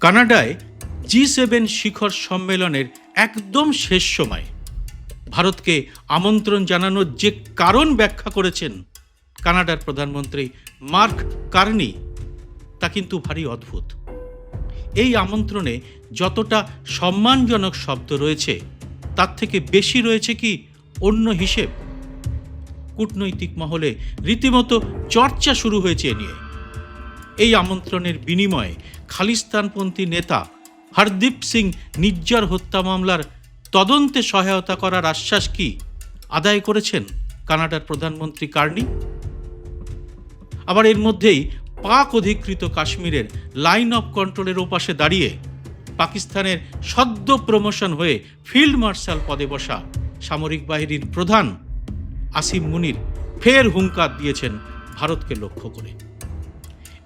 কানাডায় জি সেভেন শিখর সম্মেলনের একদম শেষ সময়। ভারতকে আমন্ত্রণ জানানোর যে কারণ ব্যাখ্যা করেছেন কানাডার প্রধানমন্ত্রী মার্ক কার্নি, তা কিন্তু ভারী অদ্ভুত। এই আমন্ত্রণে যতটা সম্মানজনক শব্দ রয়েছে, তার থেকে বেশি রয়েছে কি অন্য হিসেব? কূটনৈতিক মহলে রীতিমতো চর্চা শুরু হয়েছে এ নিয়ে। এই আমন্ত্রণের বিনিময়ে খালিস্তানপন্থী নেতা হরদীপ সিং নিজ্জর হত্যা মামলার তদন্তে সহায়তা করার আশ্বাস কি আদায় করেছেন কানাডার প্রধানমন্ত্রী কার্নি? আবার এর মধ্যেই পাক অধিকৃত কাশ্মীরের লাইন অফ কন্ট্রোলের ওপাশে দাঁড়িয়ে পাকিস্তানের সদ্য প্রমোশন হয়ে ফিল্ড মার্শাল পদে বসা সামরিক বাহিনীর প্রধান আসিম মুনির ফের হুঙ্কার দিয়েছেন ভারতকে লক্ষ্য করে।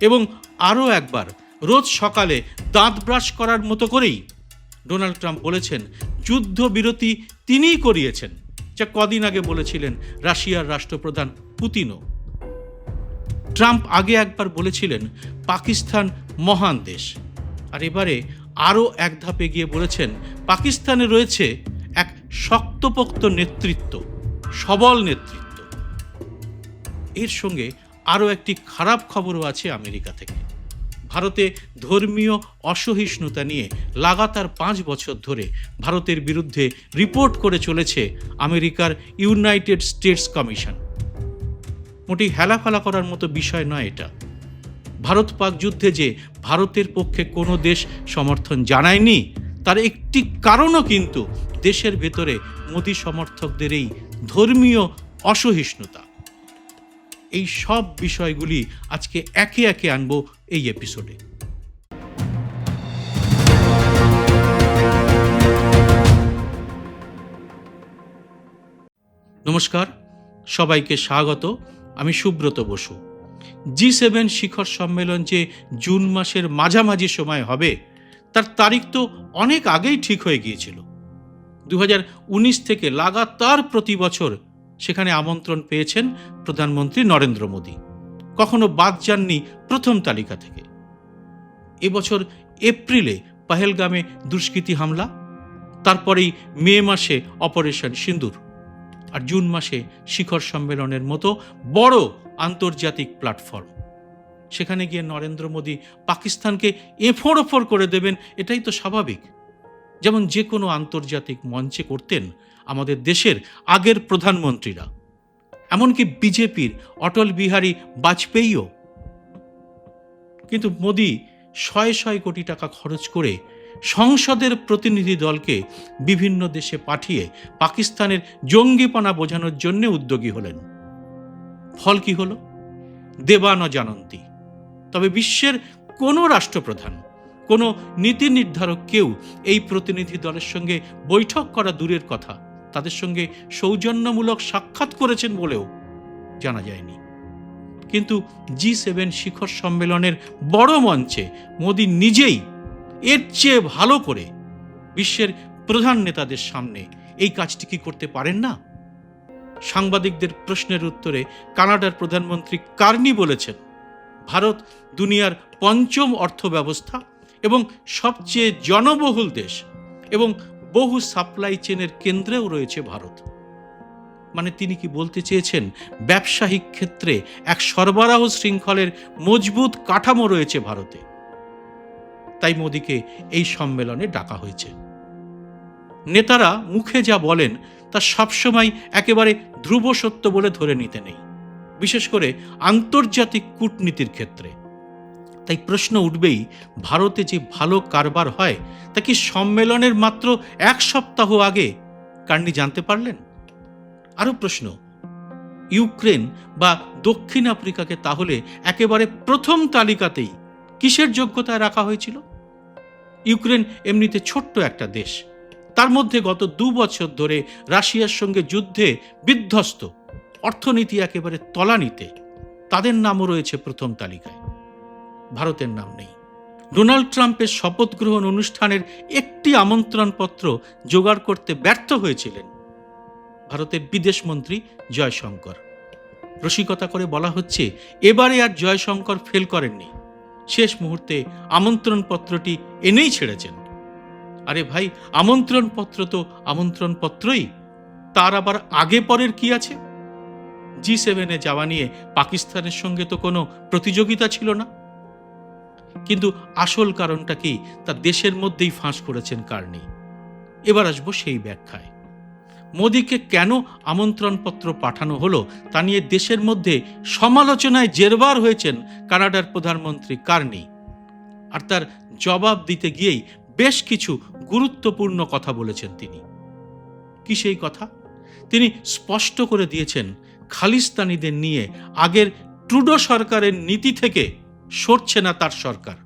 এবং আরও একবার, রোজ সকালে দাঁত ব্রাশ করার মতো করেই। ডোনাল্ড ট্রাম্প বলেছেন, যুদ্ধবিরতি তিনিই করিয়েছেন। যা কদিন আগে বলেছিলেন রাশিয়ার রাষ্ট্রপ্রধান পুতিনও। ট্রাম্প আগে একবার বলেছিলেন, পাকিস্তান মহান দেশ। আর এবারে আরও এক ধাপে গিয়ে বলেছেন, পাকিস্তানে রয়েছে এক শক্তপোক্ত নেতৃত্ব, সবল নেতৃত্ব। এর সঙ্গে আরও একটি খারাপ খবরও আছে আমেরিকা থেকে। ভারতে ধর্মীয় অসহিষ্ণুতা নিয়ে লাগাতার পাঁচ বছর ধরে ভারতের বিরুদ্ধে রিপোর্ট করে চলেছে আমেরিকার ইউনাইটেড স্টেটস কমিশন। মোটেই হেলাফেলা করার মতো বিষয় নয় এটা। ভারত পাক যুদ্ধে যে ভারতের পক্ষে কোনো দেশ সমর্থন জানায়নি, তার একটি কারণও কিন্তু দেশের ভেতরে মোদী সমর্থকদের এই ধর্মীয় অসহিষ্ণুতা। এই সব বিষয়গুলি আজকে একে একে আনব এই এপিসোডে নমস্কার, সবাইকে স্বাগত। আমি সুব্রত বসু। জি সেভেন শিখর সম্মেলন যে জুন মাসের মাঝামাঝি সময় হবে, তার তারিখ তো অনেক আগেই ঠিক হয়ে গিয়েছিল। দু হাজার উনিশ থেকে লাগাতার প্রতি বছর সেখানে আমন্ত্রণ পেয়েছেন প্রধানমন্ত্রী নরেন্দ্র মোদী। কখনো বাদ যাননি প্রথম তালিকা থেকে। এবছর এপ্রিলে পাহেলগামে দুষ্কৃতী হামলা, তারপরেই মে মাসে অপারেশন সিন্দুর আর জুন মাসে শিখর সম্মেলনের মতো বড় আন্তর্জাতিক প্ল্যাটফর্ম। সেখানে গিয়ে নরেন্দ্র মোদী পাকিস্তানকে এফোড় ওফোড় করে দেবেন, এটাই তো স্বাভাবিক। যেমন যে কোনো আন্তর্জাতিক মঞ্চে করতেন আমাদের দেশের আগের প্রধানমন্ত্রীরা। এমনকি বিজেপির অটল বিহারী বাজপেয়ীও। কিন্তু মোদি শয়ে শয়ে কোটি টাকা খরচ করে সংসদের প্রতিনিধি দলকে বিভিন্ন দেশে পাঠিয়ে পাকিস্তানের জঙ্গিপনা বোঝানোর জন্য উদ্যোগী হলেন। ফল কি হল? দেবান জানন্তী তবে বিশ্বের কোনো রাষ্ট্রপ্রধান, কোনো নীতি নির্ধারক কেউ এই প্রতিনিধি দলের সঙ্গে বৈঠক করা দূরের কথা। তাদের সঙ্গে সৌজন্যমূলক সাক্ষাৎ করেছেন বলেও জানা যায়নি। কিন্তু জি সেভেন শিখর সম্মেলনের বড় মঞ্চে মোদী নিজেই এর চেয়ে ভালো করে বিশ্বের প্রধান নেতাদের সামনে এই কাজটি কি করতে পারেন না? সাংবাদিকদের প্রশ্নের উত্তরে কানাডার প্রধানমন্ত্রী কার্নি বলেছেন, ভারত দুনিয়ার পঞ্চম অর্থব্যবস্থা এবং সবচেয়ে জনবহুল দেশ এবং বহু সাপ্লাই চেনের কেন্দ্রেও রয়েছে ভারত। মানে তিনি কি বলতে চেয়েছেন, ব্যবসায়িক ক্ষেত্রে এক সরবরাহ শৃঙ্খলের মজবুত কাঠামো রয়েছে ভারতে। তাই মোদীকে এই সম্মেলনে ডাকা হয়েছে। নেতারা মুখে যা বলেন, তা সবসময় একেবারে ধ্রুব সত্য বলে ধরে নিতে নেই। বিশেষ করে আন্তর্জাতিক কূটনীতির ক্ষেত্রে। তাই প্রশ্ন উঠবেই, ভারতে যে ভালো কারবার হয়, তা কি সম্মেলনের মাত্র এক সপ্তাহ আগে? কার্নি জানতে পারলেন? আরও প্রশ্ন, ইউক্রেন বা দক্ষিণ আফ্রিকাকে তাহলে একেবারে প্রথম তালিকাতেই কিসের যোগ্যতায় রাখা হয়েছিল? ইউক্রেন এমনিতে ছোট্ট একটা দেশ, তার মধ্যে গত দু বছর ধরে রাশিয়ার সঙ্গে যুদ্ধে বিধ্বস্ত, অর্থনীতি একেবারে তলানিতে, তাদের নামও রয়েছে প্রথম তালিকায়। ভারতের নাম নেই। ডোনাল্ড ট্রাম্পের শপথ গ্রহণ অনুষ্ঠানের একটি আমন্ত্রণপত্র জোগাড় করতে ব্যর্থ হয়েছিলেন ভারতের বিদেশমন্ত্রী জয়শঙ্কর। রসিকতা করে বলা হচ্ছে, এবারে আর জয়শঙ্কর ফেল করেননি। শেষ মুহূর্তে আমন্ত্রণপত্রটি এনেই ছেড়েছেন। আরে ভাই, আমন্ত্রণপত্র তো আমন্ত্রণপত্রই। তার আবার আগে পরের কি আছে? জি সেভেনে যাওয়া নিয়ে পাকিস্তানের সঙ্গে তো কোনো প্রতিযোগিতা ছিল না। কিন্তু আসল কারণটা কি, তা দেশের মধ্যেই ফাঁস করেছেন কার্নি। এবার আসব সেই ব্যাখ্যায়। মোদীকে কেন আমন্ত্রণপত্র পাঠানো হলো, তা নিয়ে দেশের মধ্যে সমালোচনায় জেরবার হয়েছেন কানাডার প্রধানমন্ত্রী কার্নি। আর তার জবাব দিতে গিয়েই বেশ কিছু গুরুত্বপূর্ণ কথা বলেছেন তিনি। কি সেই কথা? তিনি স্পষ্ট করে দিয়েছেন, খালিস্তানিদের নিয়ে আগের ট্রুডো সরকারের নীতি থেকে সরছে না তার সরকার।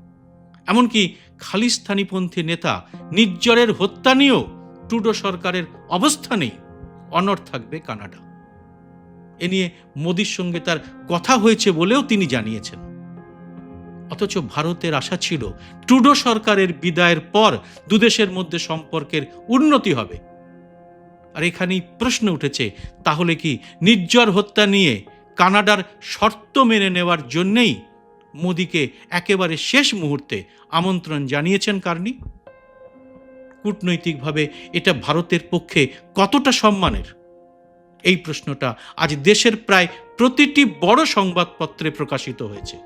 এমনকি খালিস্তানিপন্থী নেতা নিজ্জরের হত্যা নিয়েও ট্রুডো সরকারের অবস্থানেই অনর থাকবে কানাডা। এ নিয়ে মোদির সঙ্গে তার কথা হয়েছে বলেও তিনি জানিয়েছেন। অথচ ভারতের আশা ছিল ট্রুডো সরকারের বিদায়ের পর দুদেশের মধ্যে সম্পর্কের উন্নতি হবে। আর এখানেই প্রশ্ন উঠেছে, তাহলে কি নির্জর হত্যা নিয়ে কানাডার শর্ত মেনে নেওয়ার জন্যেই মোদিকে একেবারে শেষ মুহূর্তে আমন্ত্রণ জানিয়েছেন কার্নি। কূটনৈতিকভাবে এটা ভারতের পক্ষে কতটা সম্মানের? এই প্রশ্নটা আজ দেশের প্রায় প্রতিটি বড় সংবাদপত্রে প্রকাশিত হয়েছে।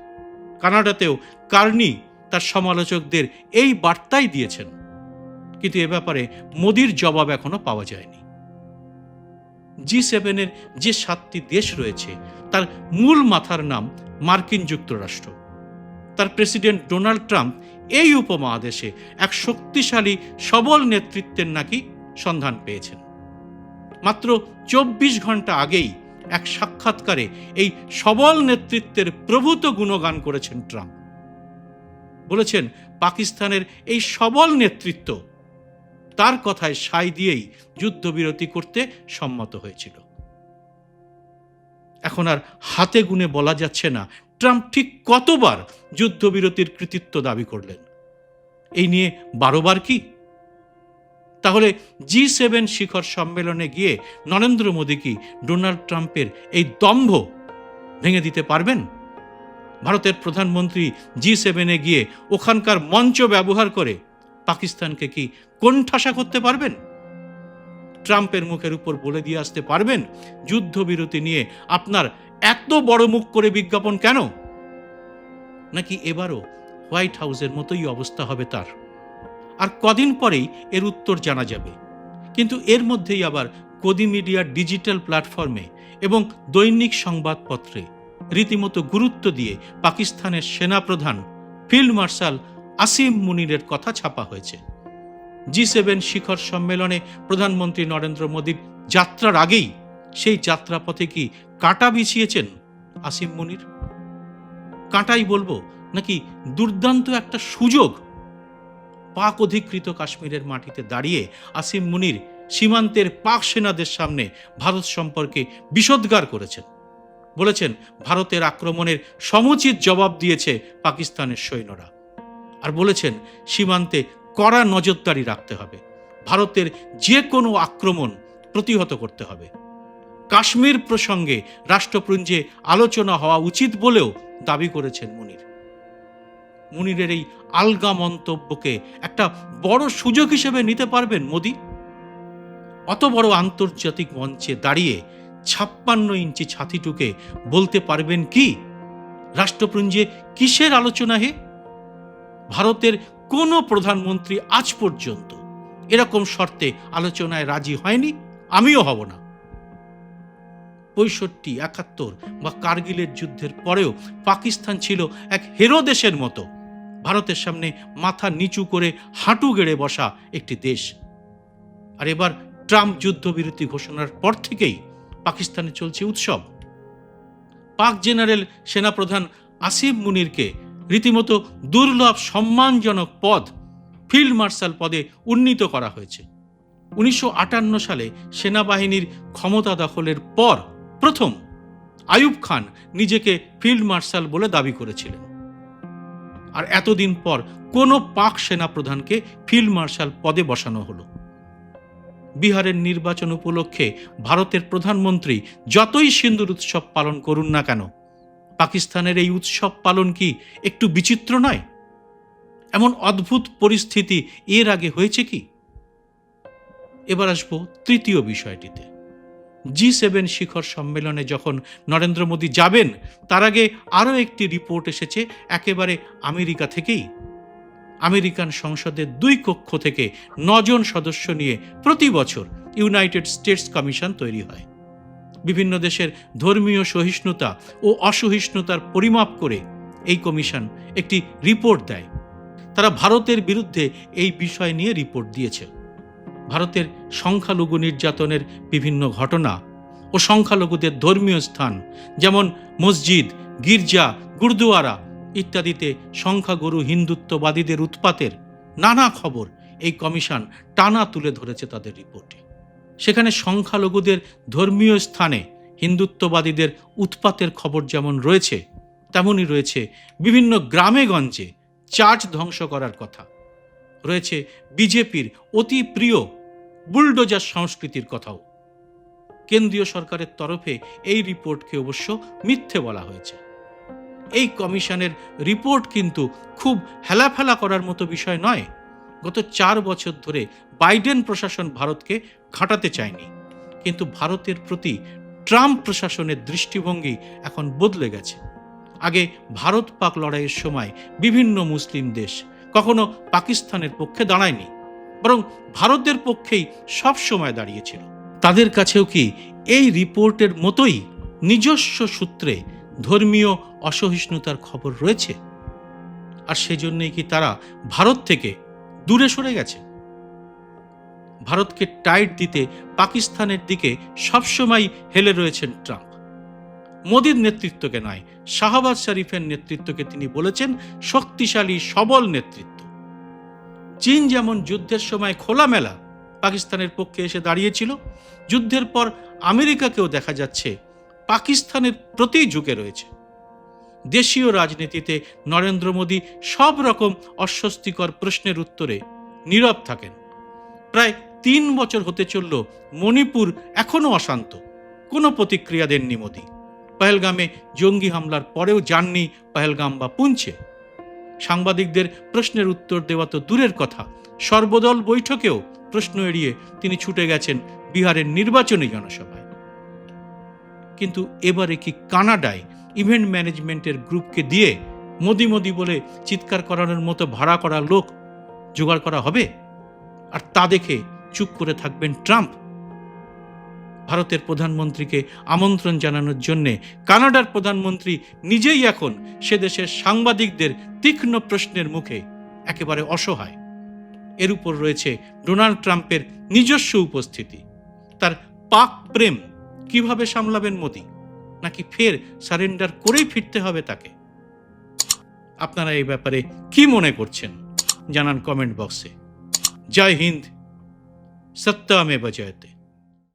কানাডাতেও কার্নি তার সমালোচকদের এই বার্তাই দিয়েছেন। কিন্তু এ ব্যাপারে মোদির জবাব এখনও পাওয়া যায়নি। জি সেভেনের যে সাতটি দেশ রয়েছে, তার মূল মাথার নাম মার্কিন যুক্তরাষ্ট্র। তার প্রেসিডেন্ট ডোনাল্ড ট্রাম্প এই উপমহাদেশে এক শক্তিশালী, সবল নেতৃত্বের নাকি সন্ধান পেয়েছেন। মাত্র চব্বিশ ঘণ্টা আগেই এক সাক্ষাৎকারে এই সবল নেতৃত্বের প্রভূত গুণগান করেছেন ট্রাম্প। বলেছেন, পাকিস্তানের এই সবল নেতৃত্ব তার কথায় সাই দিয়েই যুদ্ধবিরতি করতে সম্মত হয়েছিল। এখন আর হাতে গুনে বলা যাচ্ছে না, ট্রাম্প ঠিক কতবার যুদ্ধবিরতির কৃতিত্ব দাবি করলেন। এই নিয়ে বারোবার কি? তাহলে জি সেভেন শিখর সম্মেলনে গিয়ে নরেন্দ্র মোদী কি ডোনাল্ড ট্রাম্পের এই দম্ভ ভেঙে দিতে পারবেন? ভারতের প্রধানমন্ত্রী জি সেভেনে গিয়ে ওখানকার মঞ্চ ব্যবহার করে পাকিস্তানকে কি কোণঠাসা করতে পারবেন? ট্রাম্পের মুখের উপর বলে দিয়ে আসতে পারবেন? যুদ্ধবিরতি নিয়ে আপনার এত বড় মুখ করে বিজ্ঞাপন কেন? নাকি এবারও হোয়াইট হাউসের মতোই অবস্থা হবে তার? আর কদিন পরেই এর উত্তর জানা যাবে। কিন্তু এর মধ্যেই আবার কদি মিডিয়ার ডিজিটাল প্ল্যাটফর্মে এবং দৈনিক সংবাদপত্রে রীতিমতো গুরুত্ব দিয়ে পাকিস্তানের সেনাপ্রধান ফিল্ড মার্শাল আসিম মুনিরের কথা ছাপা হয়েছে। জি সেভেন শিখর সম্মেলনে প্রধানমন্ত্রী নরেন্দ্র মোদীর যাত্রার আগেই সেই যাত্রাপথে কি কাঁটা বিছিয়েছেন আসিম মুনির? কাঁটাই বলব নাকি দুর্দান্ত একটা সুযোগ? পাক অধিকৃত কাশ্মীরের মাটিতে দাঁড়িয়ে আসিম মুনির সীমান্তের পাক সেনাদের সামনে ভারত সম্পর্কে বিষোদ্গার করেছেন। বলেছেন, ভারতের আক্রমণের সমুচিত জবাব দিয়েছে পাকিস্তানের সৈন্যরা। আর বলেছেন, সীমান্তে কড়া নজরদারি রাখতে হবে। ভারতের যে কোনো আক্রমণ প্রতিহত করতে হবে। কাশ্মীর প্রসঙ্গে রাষ্ট্রপুঞ্জে আলোচনা হওয়া উচিত বলেও দাবি করেছেন মুনির। মুনিরের এই আলগা মন্তব্যকে একটা বড় সুযোগ হিসেবে নিতে পারবেন মোদি? অত বড় আন্তর্জাতিক মঞ্চে দাঁড়িয়ে ছাপ্পান্ন ইঞ্চি ছাতিটুকে বলতে পারবেন কি? রাষ্ট্রপুঞ্জে কিসের আলোচনা হে? ভারতের কোনো প্রধানমন্ত্রী আজ পর্যন্ত এরকম শর্তে আলোচনায় রাজি হয়নি, আমিও হব না। পঁয়ষট্টি, একাত্তর বা কার্গিলের যুদ্ধের পরেও পাকিস্তান ছিল এক হেরো দেশের মতো। ভারতের সামনে মাথা নিচু করে হাঁটু গেড়ে বসা একটি দেশ। আর এবার ট্রাম্প যুদ্ধবিরতি ঘোষণার পর থেকেই পাকিস্তানে চলছে উৎসব। পাক জেনারেল সেনাপ্রধান আসিফ মুনিরকে রীতিমতো দুর্লভ সম্মানজনক পদ ফিল্ড মার্শাল পদে উন্নীত করা হয়েছে। উনিশশো আটান্ন সালে সেনাবাহিনীর ক্ষমতা দখলের পর প্রথম আয়ুব খান নিজেকে ফিল্ড মার্শাল বলে দাবি করেছিলেন। আর এতদিন পর কোনো পাক সেনাপ্রধানকে ফিল্ড মার্শাল পদে বসানো হলো। বিহারের নির্বাচন উপলক্ষে ভারতের প্রধানমন্ত্রী যতই সিন্দুর উৎসব পালন করুন না কেন পাকিস্তানের এই উৎসব পালন কি একটু বিচিত্র নয়? এমন অদ্ভুত পরিস্থিতি এর আগে হয়েছে কি? এবার আসব তৃতীয় বিষয়টিতে। জি সেভেন শিখর সম্মেলনে যখন নরেন্দ্র মোদী যাবেন, তার আগে আরও একটি রিপোর্ট এসেছে একেবারে আমেরিকা থেকেই। আমেরিকান সংসদের দুই কক্ষ থেকে নজন সদস্য নিয়ে প্রতি বছর ইউনাইটেড স্টেটস কমিশন তৈরি হয়। বিভিন্ন দেশের ধর্মীয় সহিষ্ণুতা ও অসহিষ্ণুতার পরিমাপ করে এই কমিশন একটি রিপোর্ট দেয়। তারা ভারতের বিরুদ্ধে এই বিষয় নিয়ে রিপোর্ট দিয়েছে। ভারতের সংখ্যালঘু নির্যাতনের বিভিন্ন ঘটনা ও সংখ্যালঘুদের ধর্মীয় স্থান, যেমন মসজিদ, গির্জা, গুরুদুয়ারা ইত্যাদিতে সংখ্যাগুরু হিন্দুত্ববাদীদের উৎপাতের নানা খবর এই কমিশন টানা তুলে ধরেছে তাদের রিপোর্টে। সেখানে সংখ্যালঘুদের ধর্মীয় স্থানে হিন্দুত্ববাদীদের উৎপাতের খবর যেমন রয়েছে, তেমনই রয়েছে বিভিন্ন গ্রামে গঞ্জে চার্চ ধ্বংস করার কথা। রয়েছে বিজেপির অতি প্রিয় বুলডোজার সংস্কৃতির কথাও। কেন্দ্রীয় সরকারের তরফে এই রিপোর্টকে অবশ্য মিথ্যে বলা হয়েছে। এই কমিশনের রিপোর্ট কিন্তু খুব হেলাফেলা করার মতো বিষয় নয় গত চার বছর ধরে বাইডেন প্রশাসন ভারতকে ঘাঁটাতে চায়নি। কিন্তু ভারতের প্রতি ট্রাম্প প্রশাসনের দৃষ্টিভঙ্গি এখন বদলে গেছে। আগে ভারত পাক লড়াইয়ের সময় বিভিন্ন মুসলিম দেশ কখনো পাকিস্তানের পক্ষে দাঁড়ায়নি, বরং ভারতের পক্ষেই সব সময় দাঁড়িয়েছিল। তাদের কাছেও কি এই রিপোর্টের মতোই নিজস্ব সূত্রে ধর্মীয় অসহিষ্ণুতার খবর রয়েছে? আর সেজন্যই কি তারা ভারত থেকে দূরে সরে গেছে। ভারতকে টাইট দিতে পাকিস্তানের দিকে সবসময় হেলে রয়েছেন ট্রাম্প। মোদীর নেতৃত্বকে নয়, শাহবাজ শরীফের নেতৃত্বকে তিনি বলেছেন শক্তিশালী, সবল নেতৃত্ব। চীন যেমন যুদ্ধের সময় খোলামেলা পাকিস্তানের পক্ষে এসে দাঁড়িয়েছিল, যুদ্ধের পর আমেরিকাকেও দেখা যাচ্ছে পাকিস্তানের প্রতি ঝুঁকে রয়েছে। দেশীয় রাজনীতিতে নরেন্দ্র মোদী সব রকম অস্বস্তিকর প্রশ্নের উত্তরে নীরব থাকেন। প্রায় তিন বছর হতে চলল মণিপুর এখনও অশান্ত। কোনো প্রতিক্রিয়া দেননি মোদী। পহেলগামে জঙ্গি হামলার পরেও যাননি পহেলগাম বা পুঞ্চে সাংবাদিকদের প্রশ্নের উত্তর দেওয়া তো দূরের কথা। সর্বদল বৈঠকেও প্রশ্ন এড়িয়ে তিনি ছুটে গেছেন বিহারের নির্বাচনী জনসভায়। কিন্তু এবারে কি কানাডায় ইভেন্ট ম্যানেজমেন্টের গ্রুপকে দিয়ে মোদি মোদি বলে চিৎকার করানোর মতো ভাড়া করা লোক জোগাড় করা হবে? আর তা দেখে চুপ করে থাকবেন ট্রাম্প? ভারতের প্রধানমন্ত্রীকে আমন্ত্রণ জানানোর জন্যে কানাডার প্রধানমন্ত্রী নিজেই এখন সে দেশের সাংবাদিকদের তীক্ষ্ণ প্রশ্নের মুখে একেবারে অসহায়। এর উপর রয়েছে ডোনাল্ড ট্রাম্পের নিজস্ব উপস্থিতি। তার পাক প্রেম কীভাবে সামলাবেন মোদী? নাকি ফের সারেন্ডার করেই ফিরতে হবে তাকে? আপনারা এই ব্যাপারে কি মনে করছেন? জানান কমেন্ট বক্সে জয় হিন্দ। সত্য আমি বজয়তে।